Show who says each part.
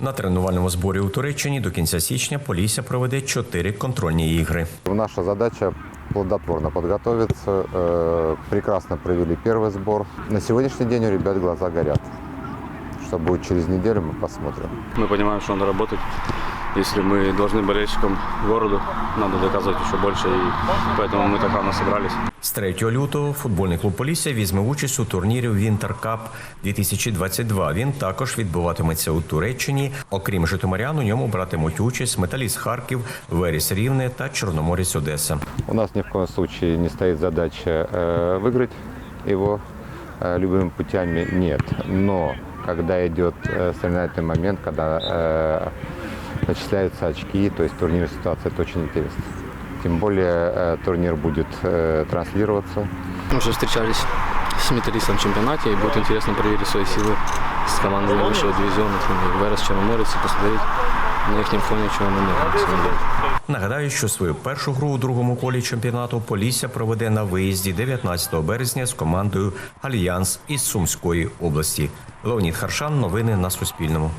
Speaker 1: На тренувальному зборі у Туреччині до кінця січня Полісся проведе чотири контрольні ігри.
Speaker 2: Наша задача плодотворно подготовиться. Э, Прекрасно провели первый сбор. На сегодняшний день у ребят глаза горят. Что будет через неделю, мы посмотрим.
Speaker 3: Мы понимаем, что надо работать. Если мы должны болельщикам городу, надо доказывать еще больше. И поэтому мы так рано собрались.
Speaker 1: З 3 лютого футбольний клуб Полісся візьме участь у турнірі Вінтер Кап 2022. Він також відбуватиметься у Туреччині. Окрім Житомирян, у ньому братимуть участь Металіст Харків, Веріс Рівне та Чорноморець Одеса.
Speaker 2: У нас ни в коем случае не стоит задача э, выиграть его э, любыми путями. Нет. Но когда идет э, соревновательный момент, когда э, начисляются очки, то есть турнирная ситуация, это очень интересно. Тем более э, турнир будет э, транслироваться.
Speaker 4: Мы уже встречались с металлистом в чемпионате, и будет интересно проверить свои силы с командами высшего дивизиона, там, Верес, Черноморец, и посмотреть на их фоне, чего мы можем. на самом деле.
Speaker 1: Нагадаю, що свою першу гру у другому колі чемпіонату Полісся проведе на виїзді 19 березня з командою Альянс із Сумської області. Леонід Харшан. Новини на Суспільному.